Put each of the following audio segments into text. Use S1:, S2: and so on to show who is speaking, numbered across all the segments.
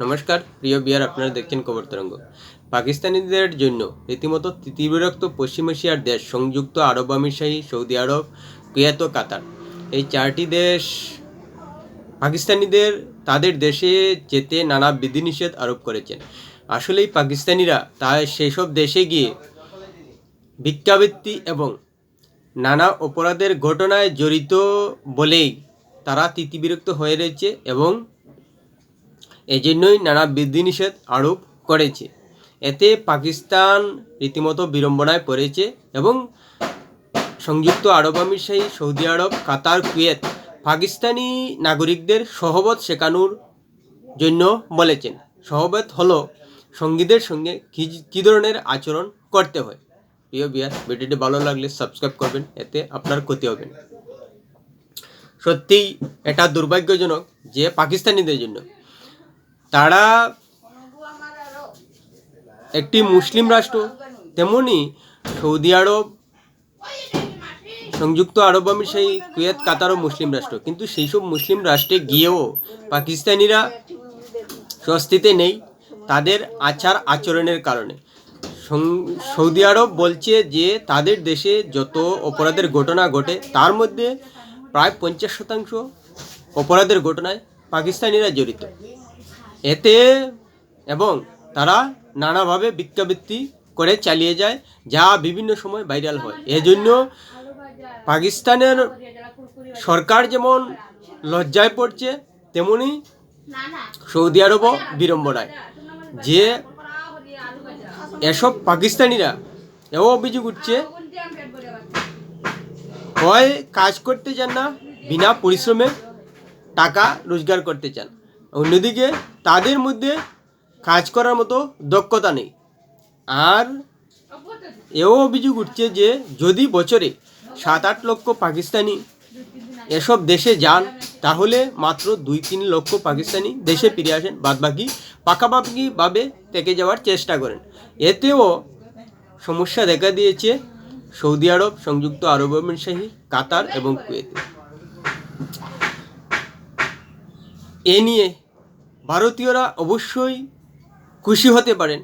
S1: নমস্কার, প্রিয় বিয়ার আপনারা দেখছেন খবর তরঙ্গ। পাকিস্তানিদের জন্য রীতিমতো তৃতীয়বিরক্ত পশ্চিম এশিয়ার দেশ সংযুক্ত আরব আমিরশাহী, সৌদি আরব, কুয়াত কাতার। এই চারটি দেশ পাকিস্তানিদের, তাদের দেশে যেতে নানা বিধিনিষেধ আরোপ করেছেন। আসলেই পাকিস্তানিরা তা সেসব দেশে গিয়ে ভিক্ষাবৃত্তি এবং নানা অপরাধের ঘটনায় জড়িত বলেই তারা তিতিবিরক্ত হয়ে রয়েছে এবং এজন্যই নানা বিধিনিষেধ আরোপ করেছে। এতে পাকিস্তান রীতিমতো বিড়ম্বনায় পড়েছে এবং সংযুক্ত আরব আমিরশাহী Saudi Arab, Qatar, Kuwait Pakistani নাগরিকদের সহবত শেখানোর জন্য বলেছেন। সহবত হলো সঙ্গীদের সঙ্গে কী কী ধরনের আচরণ করতে হয়। প্রিয় বিয়ার ভিডিওটি ভালো লাগলে সাবস্ক্রাইব করবেন, এতে আপনার ক্ষতি হবে না। সত্যিই এটা দুর্ভাগ্যজনক যে পাকিস্তানিদের জন্য তারা একটি মুসলিম রাষ্ট্র, তেমনি সৌদি আরব, সংযুক্ত আরব আমিরশাহী কুয়েত, কাতারও মুসলিম রাষ্ট্র। কিন্তু সেই সব মুসলিম রাষ্ট্রে গিয়েও পাকিস্তানিরা স্বস্তিতে নেই তাদের আচার আচরণের কারণে। সৌদি আরব বলছে যে তাদের দেশে যত অপরাধের ঘটনা ঘটে, তার মধ্যে প্রায় পঞ্চাশ শতাংশ অপরাধের ঘটনায় পাকিস্তানিরা জড়িত। এতে এবং তারা নানাভাবে ভিক্ষাবৃত্তি করে চালিয়ে যায়, যা বিভিন্ন সময় ভাইরাল হয়। এজন্য পাকিস্তানের সরকার যেমন লজ্জায় পড়ছে, তেমনি সৌদি আরবও বিড়ম্বনায় যে এসব পাকিস্তানিরা এও অভিযোগ উঠছে, হয় কাজ করতে চান না, বিনা পরিশ্রমে টাকা রোজগার করতে চান। অন্যদিকে তাদের মধ্যে কাজ করার মতো দক্ষতা নেই। আর এও অভিযোগ উঠছে যে যদি বছরে সাত আট লক্ষ পাকিস্তানি এসব দেশে যান, তাহলে মাত্র দুই তিন লক্ষ পাকিস্তানি দেশে ফিরে আসেন। বাদবাকি পাকাপাকিভাবে থেকে যাওয়ার চেষ্টা করেন। এতেও সমস্যা দেখা দিয়েছে সৌদি আরব, সংযুক্ত আরব আমিরশাহী কাতার এবং কুয়েতে। এ নিয়ে ভারতীয়রা অবশ্যই খুশি হতে পারেন।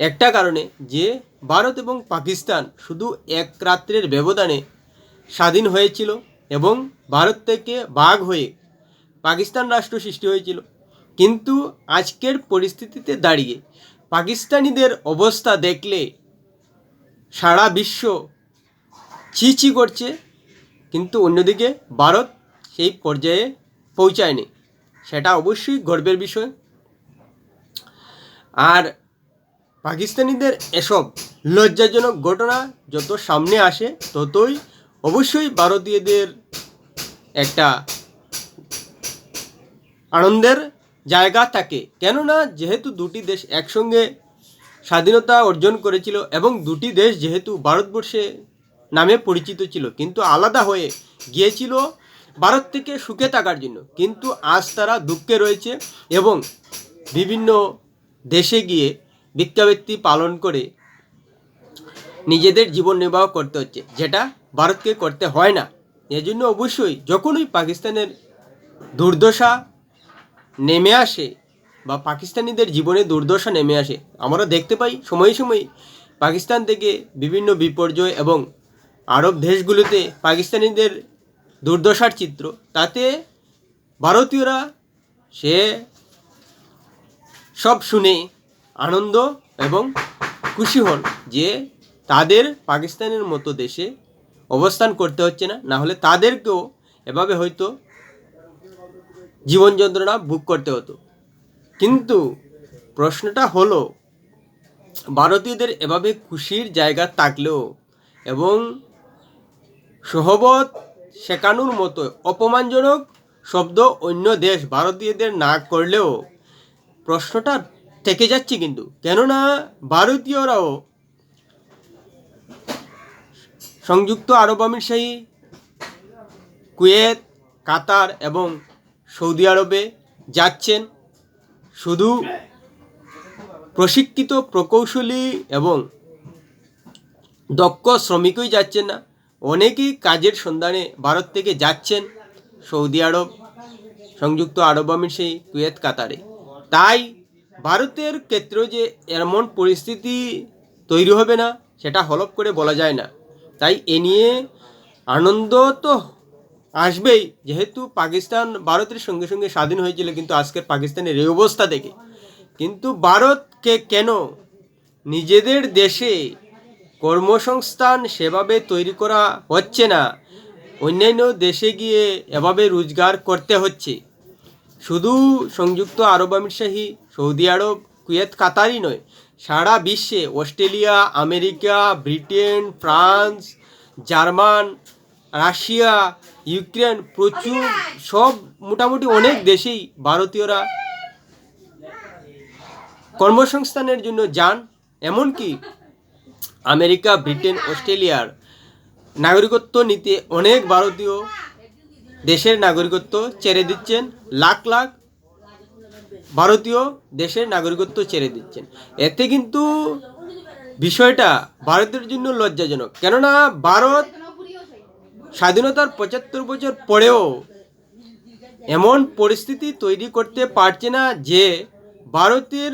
S1: একটা কারণে যে ভারত এবং পাকিস্তান শুধু এক রাত্রের ব্যবধানে স্বাধীন হয়েছিল এবং ভারত থেকে ভাগ হয়ে পাকিস্তান রাষ্ট্র সৃষ্টি হয়েছিল। কিন্তু আজকের পরিস্থিতিতে দাঁড়িয়ে পাকিস্তানিদের অবস্থা দেখলে সারা বিশ্ব ছি করছে, কিন্তু অন্যদিকে ভারত সেই পর্যায়ে পৌঁছায়নি। সেটা অবশ্যই গর্বের বিষয়। আর পাকিস্তানিদের এসব লজ্জাজনক ঘটনা যত সামনে আসে, ততই অবশ্যই ভারতীয়দের একটা আনন্দের জায়গা থাকে। কেননা, যেহেতু দুটি দেশ একসঙ্গে স্বাধীনতা অর্জন করেছিল এবং দুটি দেশ যেহেতু ভারতবর্ষে নামে পরিচিত ছিল, কিন্তু আলাদা হয়ে গিয়েছিল ভারত থেকে সুখে থাকার জন্য। কিন্তু আজ তারা দুঃখে রয়েছে এবং বিভিন্ন দেশে গিয়ে ভিক্ষাবৃত্তি পালন করে নিজেদের জীবন নির্বাহ করতে হচ্ছে, যেটা ভারতকে করতে হয় না। এজন্য অবশ্যই যখনই পাকিস্তানের দুর্দশা নেমে আসে বা পাকিস্তানিদের জীবনে দুর্দশা নেমে আসে, আমরা দেখতে পাই সময়ে সময়ে পাকিস্তান থেকে বিভিন্ন বিপর্যয় এবং আরব দেশগুলোতে পাকিস্তানিদের দুর্দশার চিত্র। তাতে ভারতীয়রা সে সব শুনে আনন্দ এবং খুশি হন যে তাদের পাকিস্তানের মতো দেশে অবস্থান করতে হচ্ছে না না হলে তাদেরকেও এভাবে হয়তো জীবন যন্ত্রণা ভোগ করতে হতো। কিন্তু প্রশ্নটা হলো, ভারতীয়দের এভাবে খুশির জায়গা থাকলেও এবং সহবত শেখানোর মতো অপমানজনক শব্দ অন্য দেশ ভারতীয়দের না করলেও প্রশ্নটা থেকে যাচ্ছে কিন্তু। কেননা ভারতীয়রাও সংযুক্ত আরব আমিরশাহী, কুয়েত, কাতার এবং সৌদি আরবে যাচ্ছেন। শুধু প্রশিক্ষিত প্রকৌশলী এবং দক্ষ শ্রমিকই যাচ্ছেন না। অনেকেই কাজের সন্ধানে ভারত থেকে যাচ্ছেন সৌদি আরব, সংযুক্ত আরব আমিরশাহী কুয়েত, কাতারে। তাই ভারতের ক্ষেত্রেও যে এমন পরিস্থিতি তৈরি হবে না, সেটা হলপ করে বলা যায় না। তাই এ নিয়ে আনন্দ তো আসবেই, যেহেতু পাকিস্তান ভারতের সঙ্গে সঙ্গে স্বাধীন হয়েছিল কিন্তু আজকের পাকিস্তানের এই অবস্থা দেখে। কিন্তু ভারতকে কেন নিজেদের দেশে কর্মসংস্থান সেভাবে তৈরি করা হচ্ছে না। অন্যান্য দেশে গিয়ে এভাবে রোজগার করতে হচ্ছে। শুধু সংযুক্ত আরব আমিরশাহী, সৌদি আরব, কুয়েত, কাতারই নয়, সারা বিশ্বে, Australia, America, Britain, France, German, Russia, Ukraine প্রচুর, সব মোটামুটি অনেক দেশেই ভারতীয়রা কর্মসংস্থানের জন্য যান। এমনকি আমেরিকা, ব্রিটেন, অস্ট্রেলিয়ার নাগরিকত্ব নিতে অনেক ভারতীয় দেশের নাগরিকত্ব ছেড়ে দিচ্ছেন। লাখ লাখ ভারতীয় দেশের নাগরিকত্ব ছেড়ে দিচ্ছেন। এতে কিন্তু বিষয়টা ভারতের জন্য লজ্জাজনক। কেননা ভারত স্বাধীনতার পঁচাত্তর বছর পরেও এমন পরিস্থিতি তৈরি করতে পারছে না যে ভারতের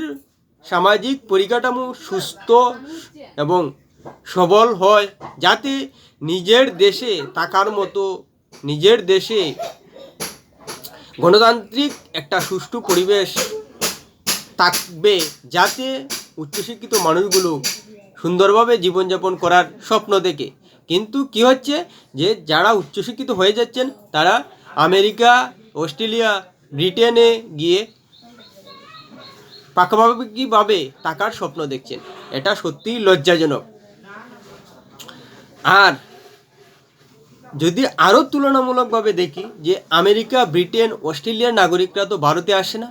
S1: সামাজিক পরিকাঠামো সুস্থ এবং সবল হয়, যাতে নিজের দেশে থাকার মতো, নিজের দেশে গণতান্ত্রিক একটা সুষ্ঠু পরিবেশ থাকবে, যাতে উচ্চশিক্ষিত মানুষগুলো সুন্দরভাবে জীবনযাপন করার স্বপ্ন দেখে। কিন্তু কি হচ্ছে যে, যারা উচ্চশিক্ষিত হয়ে যাচ্ছেন, তারা আমেরিকা, অস্ট্রেলিয়া, ব্রিটেনে গিয়ে পাকাপাকিভাবে টাকার স্বপ্ন দেখছেন। এটা সত্যিই লজ্জাজনক। আর যদি আরও তুলনামূলকভাবে দেখি যে আমেরিকা, ব্রিটেন, অস্ট্রেলিয়ার নাগরিকরা তো ভারতে আসে না,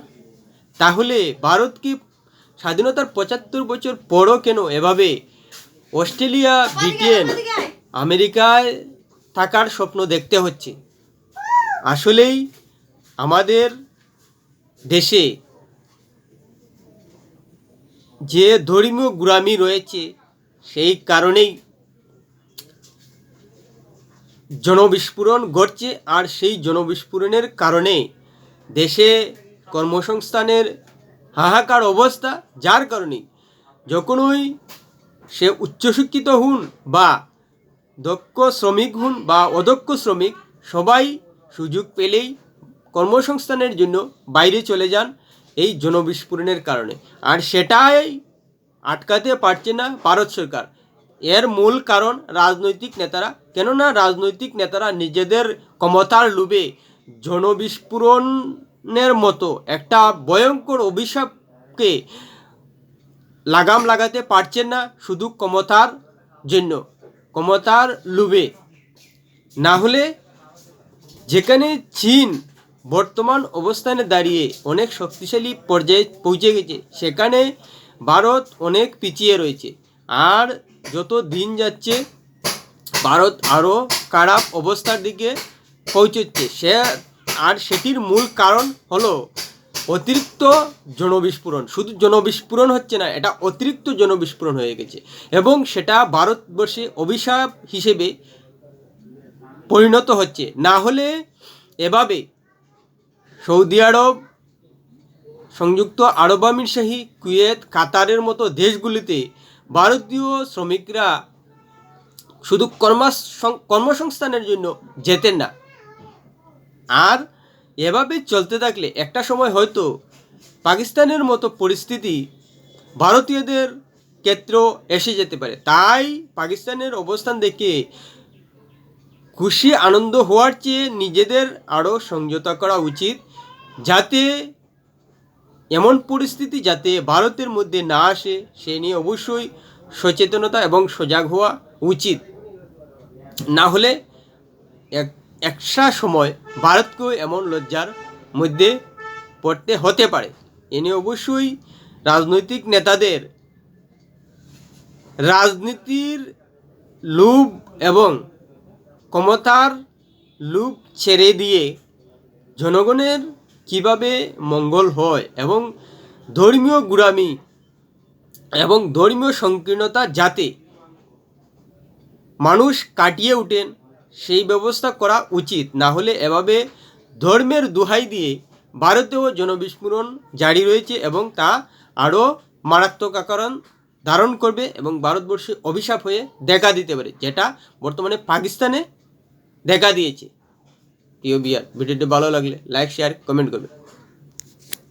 S1: তাহলে ভারত কি স্বাধীনতার পঁচাত্তর বছর পরও কেন এভাবে অস্ট্রেলিয়া, ব্রিটেন, আমেরিকায় থাকার স্বপ্ন দেখতে হচ্ছে? আসলেই আমাদের দেশে যে ধর্মীয় গুরামি রয়েছে, সেই কারণেই জনবিস্ফোরণ ঘটছে আর সেই জনবিস্ফোরণের কারণে দেশে কর্মসংস্থানের হাহাকার অবস্থা, যার কারণে যখনই সে উচ্চশিক্ষিত হন বা দক্ষ শ্রমিক হন বা অদক্ষ শ্রমিক, সবাই সুযোগ পেলেই কর্মসংস্থানের জন্য বাইরে চলে যান এই জনবিস্ফোরণের কারণে। আর সেটাই আটকাতে পারছে না ভারত সরকার। এর মূল কারণ রাজনৈতিক নেতারা। কেননা রাজনৈতিক নেতারা নিজেদের ক্ষমতার লোভে জনবিস্ফোরণের মতো একটা ভয়ঙ্কর অভিশাপকে লাগাম লাগাতে পারছেন না শুধু ক্ষমতার জন্য। ক্ষমতার লোভে। না হলে যেখানে চীন বর্তমান অবস্থানে দাঁড়িয়ে অনেক শক্তিশালী পর্যায়ে পৌঁছে গেছে, সেখানে ভারত অনেক পিছিয়ে রয়েছে। আর যত দিন যাচ্ছে, ভারত আরও খারাপ অবস্থার দিকে পৌঁছচ্ছে সে আর সেটির মূল কারণ হলো অতিরিক্ত জনবিস্ফোরণ। শুধু জনবিস্ফোরণ হচ্ছে না, এটা অতিরিক্ত জনবিস্ফোরণ হয়ে গেছে এবং সেটা ভারতবর্ষে অভিশাপ হিসেবে পরিণত হচ্ছে। না হলে এভাবে সৌদি আরব, সংযুক্ত আরব আমিরশাহী কুয়েত, কাতারের মতো দেশগুলিতে ভারতীয় শ্রমিকরা শুধু কর্মাস কর্মসংস্থানের জন্য যেতেন না। আর এভাবে চলতে থাকলে একটা সময় হয়তো পাকিস্তানের মতো পরিস্থিতি ভারতীয়দের ক্ষেত্রেও এসে যেতে পারে। তাই পাকিস্তানের অবস্থান দেখে খুশি, আনন্দ হওয়ার চেয়ে নিজেদের আরও সংযত করা উচিত, যাতে এমন পরিস্থিতি যাতে ভারতের মধ্যে না আসে, সে নিয়ে অবশ্যই সচেতনতা এবং সজাগ হওয়া উচিত। না হলে এক একটা সময় ভারতকেও এমন লজ্জার মধ্যে পড়তে হতে পারে। এ নিয়ে অবশ্যই রাজনৈতিক নেতাদের রাজনীতির লোভ এবং ক্ষমতার লোভ ছেড়ে দিয়ে জনগণের কীভাবে মঙ্গল হয় এবং ধর্মীয় গুড়ামি এবং ধর্মীয় সংকীর্ণতা যাতে মানুষ কাটিয়ে ওঠেন, সেই ব্যবস্থা করা উচিত। না হলে এভাবে ধর্মের দোহাই দিয়ে ভারতেও জনবিস্ফোরণ জারি রয়েছে এবং তা আরও মারাত্মক আকারণ ধারণ করবে এবং ভারতবর্ষে অভিশাপ হয়ে দেখা দিতে পারে, যেটা বর্তমানে পাকিস্তানে দেখা দিয়েছে। বিয়ার ভিডিওটি ভালো লাগলে লাইক শেয়ার কমেন্ট করবে।